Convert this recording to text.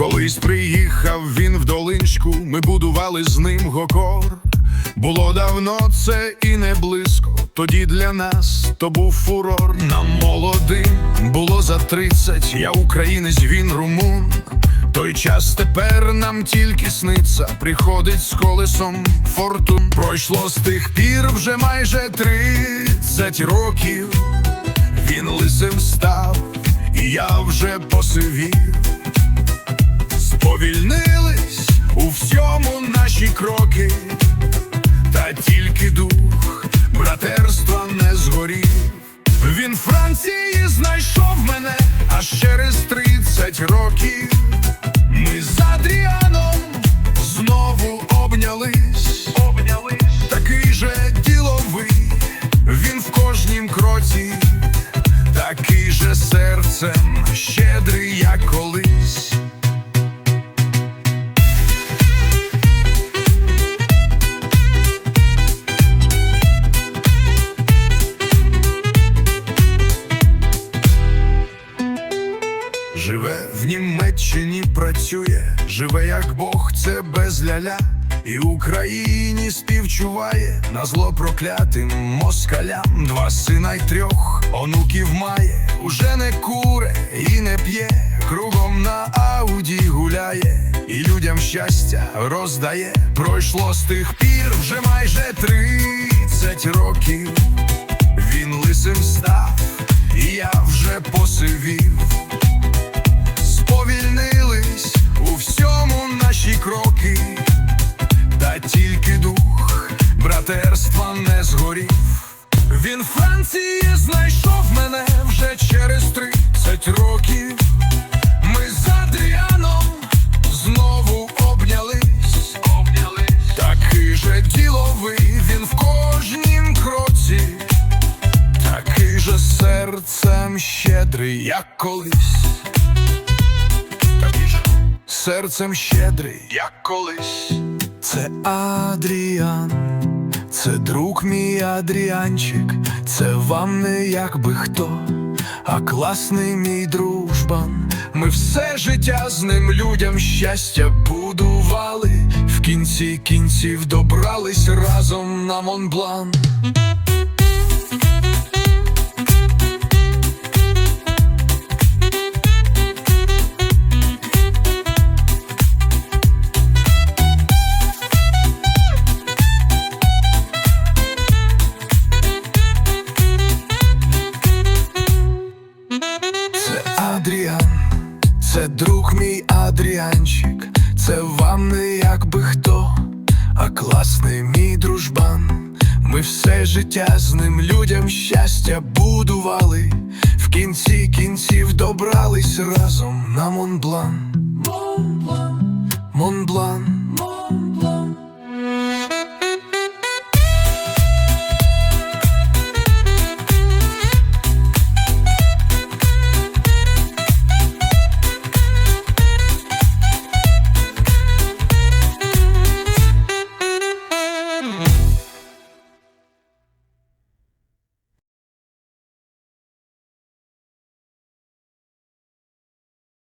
Колись приїхав він в долинську, ми будували з ним гокор. Було давно це і не близько. Тоді для нас то був фурор. За тридцять. Я українець, він румун. Той час тепер нам тільки сниться, приходить з колесом фортун. Пройшло з тих пір вже майже тридцять років. Він лисим став, і я вже посивів. Сповільнились у всьому наші кроки, та тільки дух братерства не згорів. Він Франції 10 років. Ми з Адріаном знову обнялись, обнялись, такий же діловий, він в кожнім кроці, такий же серцем щедрий, як. Живе в Німеччині працює, живе як Бог, це без ляля, і Україні співчуває на зло проклятим москалям. Два сина й трьох онуків має, уже не куре і не п'є, кругом на ауді гуляє, і людям щастя роздає. Пройшло з тих пір вже майже тридцять років. Він лисим став, і я вже посивів. Братерства не згорів. Він Франції знайшов мене вже через тридцять років. Ми з Адріаном знову обнялись, обнялись. Такий же діловий, він в кожнім кроці, такий же серцем щедрий, як колись. Такий же серцем щедрий, як колись. Це Адріан, це друг мій Адріанчик, це вам не якби хто, а класний мій дружбан. Ми все життя з ним людям щастя будували. В кінці кінців добрались разом на Монблан. Це друг мій Адріанчик, це вам не як би хто, а класний мій дружбан. Ми все життя з ним людям щастя будували. В кінці кінців добрались разом на Монблан. Монблан. Монблан.